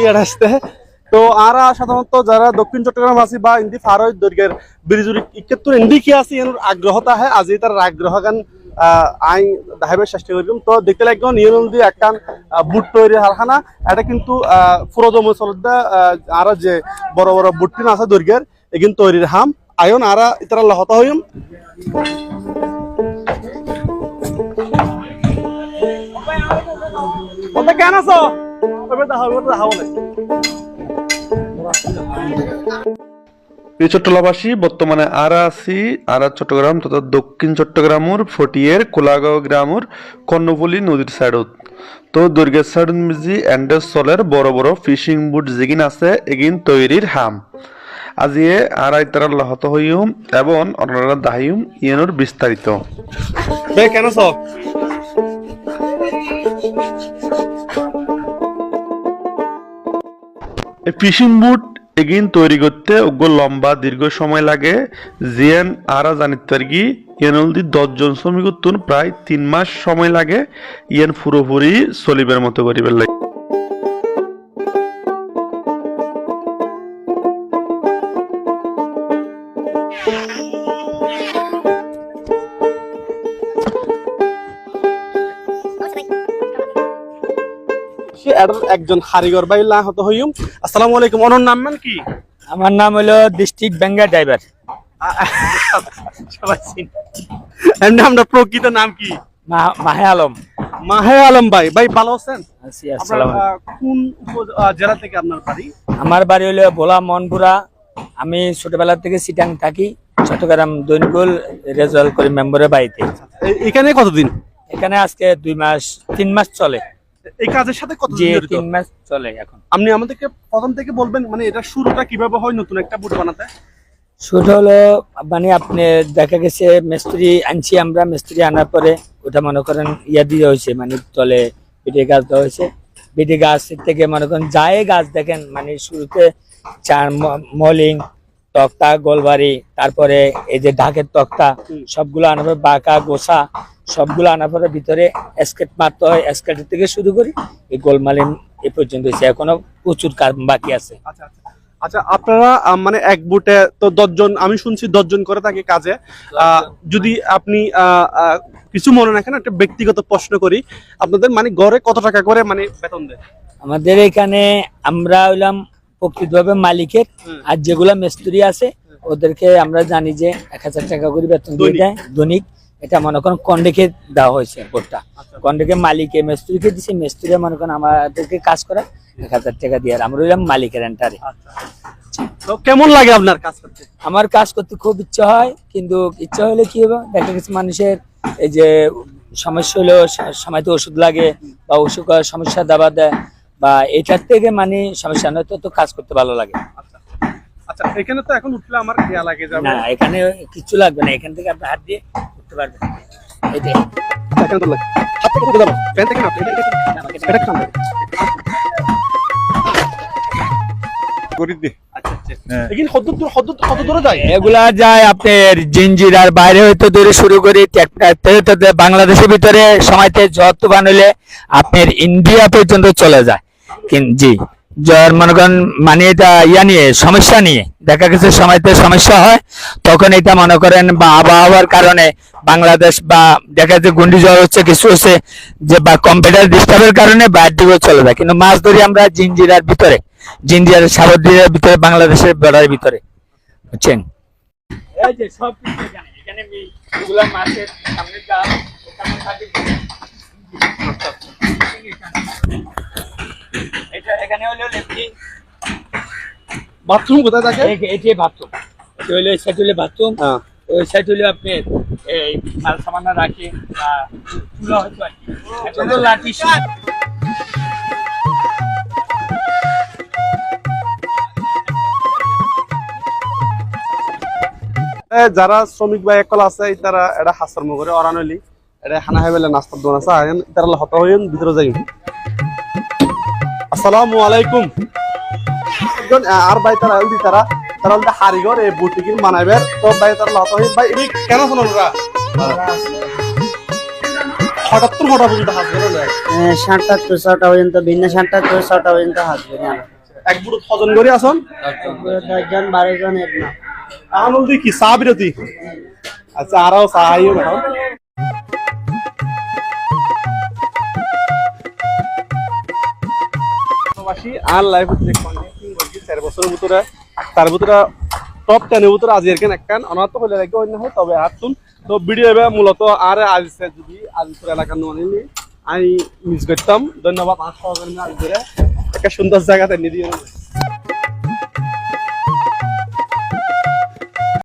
ইয়ার আসতে তো আরা সাধারণত যারা দক্ষিণ চট্টগ্রাম আছি বা ইন্দি ফারই দৈর্ঘ্যের ব্রিজুরি ইকেত্তর ইন্দি কি আছে এর আগ্রহতা হয় আজি তার আগ্রহ গান আই দেখাবার চেষ্টা করিম তো দেখতে লাগবে নিয়ম দি একখান বুট তৈরি হারখানা এটা কিন্তু ফুরোদম অঞ্চলত আর যে বড় বড় বুটটিন আছে দৈর্ঘ্যের এগিন তৈরির হাম। আয়ন আরা ইতারা লহত হইম। কেন আছো? চট্টলাবাসী বর্তমানে আরা আছি, আরা চট্টগ্রাম তথা দক্ষিণ চট্টগ্রামর ফটিয়ের কোলাগাঁও গ্রামর কর্ণফুলি নদীর সাইডত তো দুর্গের সাইড মিজি এন্ডের চলের বড় বড় ফিশিং বুট যেগিন আছে, এগিন তৈরির হাম। আজিয়ে আড়াই তারা লহত হইম এবং অনারা দাহিম ইয়েনোর বিস্তারিত। কেন আছো ফিশিং বুট এগিন তৈরি করতে উগ্র লম্বা দীর্ঘ সময় লাগে। জিয়ান আরা জানিত পারগি ইয়েনলদি দশজন শ্রমিক প্রায় তিন মাস সময় লাগে। ইয়ান পুরোপুরি চলিবের মতো করিবার লাগে। সে একজন কারিগর বাই লাহত হইম। আসসালামু আলাইকুম অনর নাম মান কি? আমার নাম হলো ডিস্ট্রিক্ট বেঙ্গা ড্রাইভার। চিন। প্রকৃত নাম কি? মাহে আলম। মাহে আলম ভাই। ভাই ভালো আছেন? কোন জেলা থেকে আপনার বাড়ি? আমার বাড়ি হলো ভোলা মনপুরা। আমি ছোটবেলা থেকে সিটাং থাকি। চট্টগ্রাম দৈনিকুল রেজাল্ট করি মেম্বারের বাড়িতে। এখানে কতদিন? এখানে আজকে দুই মাস তিন মাস চলে। এই কাজের সাথে কত তিন মাস চলে এখন। আপনি আমাদেরকে প্রথম থেকে বলবেন মানে এটা শুরুটা কীভাবে হয় নতুন একটা বুট বানাতে? শুরু হলো মানে আপনি দেখা গেছে মিস্ত্রি আনছি আমরা মিস্ত্রি আনার পরে ওটা মনে করেন ইয়া দিয়ে হয়েছে মানে তলে বেটে গাছ দেওয়া হয়েছে। বেটে গাছ থেকে মনে করেন যায় গাছ দেখেন মানে শুরুতে চার মলিং তক্তা গোলবাড়ি তারপরে এই যে ঢাকের তক্তা সবগুলো আনার পরে বাঁকা গোসা সবগুলো আনার পরে ভিতরে স্কেট মারতে হয়। স্কেটের থেকে শুরু করি এই গোলমালিন এ পর্যন্ত হয়েছে। এখনও প্রচুর কাজ বাকি আছে। আচ্ছা আচ্ছা। আচ্ছা আপনারা মানে এক বুটে তো দশজন আমি শুনছি দশজন করে থাকে কাজে। যদি আপনি কিছু মনে রাখেন একটা ব্যক্তিগত প্রশ্ন করি। আপনাদের মানে গড়ে কত টাকা করে মানে বেতন দেয়? আমাদের এখানে আমরা হইলাম প্রকৃতভাবে মালিকের। আর যেগুলা মিস্ত্রি আছে ওদেরকে আমরা জানি যে এক হাজার টাকা করে বেতন দিয়ে দেয় দৈনিক। এটা মনে করেন কন্ডেকে দেওয়া হয়েছে বোর্ডটা আচ্ছা। কন্ডেকে মালিকে মিস্ত্রিকে দিছে মিস্ত্রি মনে করেন আমাদেরকে কাজ করে এক হাজার টাকা দিয়ে। আর আমরা মালিকের এন্টারে তো কেমন লাগে আপনার কাজ করতে? আমার কাজ করতে খুব ইচ্ছা হয় কিন্তু ইচ্ছা হলে কি হবে? দেখা গেছে মানুষের এই যে সমস্যা হলো সময়তে ওষুধ লাগে বা ওষুধ সমস্যা দাবা দেয়। বা এটার থেকে মানে সমস্যা নয় তো কাজ করতে ভালো লাগে। আচ্ছা। আচ্ছা এখানে তো এখন উঠলে আমার খেয়া লাগে যাবে। না এখানে কিছু লাগবে না এখান থেকে আপনি হাত দিয়ে করতে পারবেন। এটাই এখানে তো লাগে। হাত থেকে যাব। থেকে না এটা- আচ্ছা আচ্ছা। বাংলাদেশের ভিতরে সময়তে যত বানাইলে আপনার ইন্ডিয়া পর্যন্ত চলে যায়। জি। যার মনে করেন মানে এটা ইয়া নিয়ে, সমস্যা নিয়ে। দেখা গেছে সময়তে সমস্যা হয়, তখন এটা মনে করেন বা আবহাওয়ার কারণে বাংলাদেশ বা দেখা যাচ্ছে গুন্ডি জ্বর হচ্ছে, কিছু হচ্ছে, যে বা কম্পিউটার ডিস্টার্বের কারণে বাইরের দিকেও চলে যায়। কিন্তু মাছ ধরি আমরা জিঞ্জিরার ভিতরে জিঞ্জিরার সাগরদিয়ার ভিতরে, বাংলাদেশের বেড়ার ভিতরে। বুঝছেন? এই যে সব এখানে মাছের সামনে জাল ওখানে থাকে এটা এখানে হলো লেফটি বাথরুম কোথায় থাকে? এটি বাথরুম। এটা হলো এই সাইড হলো বাথরুম। হ্যাঁ। ওই সাইড হলো আপনি এই মাল সামানা রাখে বা চুলা হয়তো আর কি। এটা হলো লাঠি সুর এ, যারা শ্রমিক বা একল আছে তারা এটা হাসার মগরে অরানলি এটা হানা হেবেলে নাস্তার দোন আছে তারা হত হইন ভিতরে যাই আসসালামু আলাইকুম। আর ভাই তারা হলদি তারা তারা হলদি হারিগর এই বুটিকিন মানাইবের তো ভাই তারা হত হইন ভাই ইনি কেন শুনুন ওরা হঠাৎ হঠাৎ পর্যন্ত হাঁস না সাতটা তো ছটা পর্যন্ত ভিন্ন সাতটা তো ছটা পর্যন্ত হাসবে এক বুড়ো ছজন করে আসন। দশজন বারো জন এর না। আনন্দ দি কি চা বিরতি? আচ্ছা আরাও চা আর লাইফ যে কন্টেন্টিং করছি চার বছরের ভিতরে, তার ভিতরে টপ টেনের ভিতরে আজি এরকেন একখান অনাত হলে রেখে অন্য হয়, তবে আর তো ভিডিও এবার মূলত আর আজি যদি আজিপুর এলাকার নয় আমি মিস করতাম। ধন্যবাদ, আর সহকারী আজ ধরে একটা সুন্দর জায়গাতে নিয়ে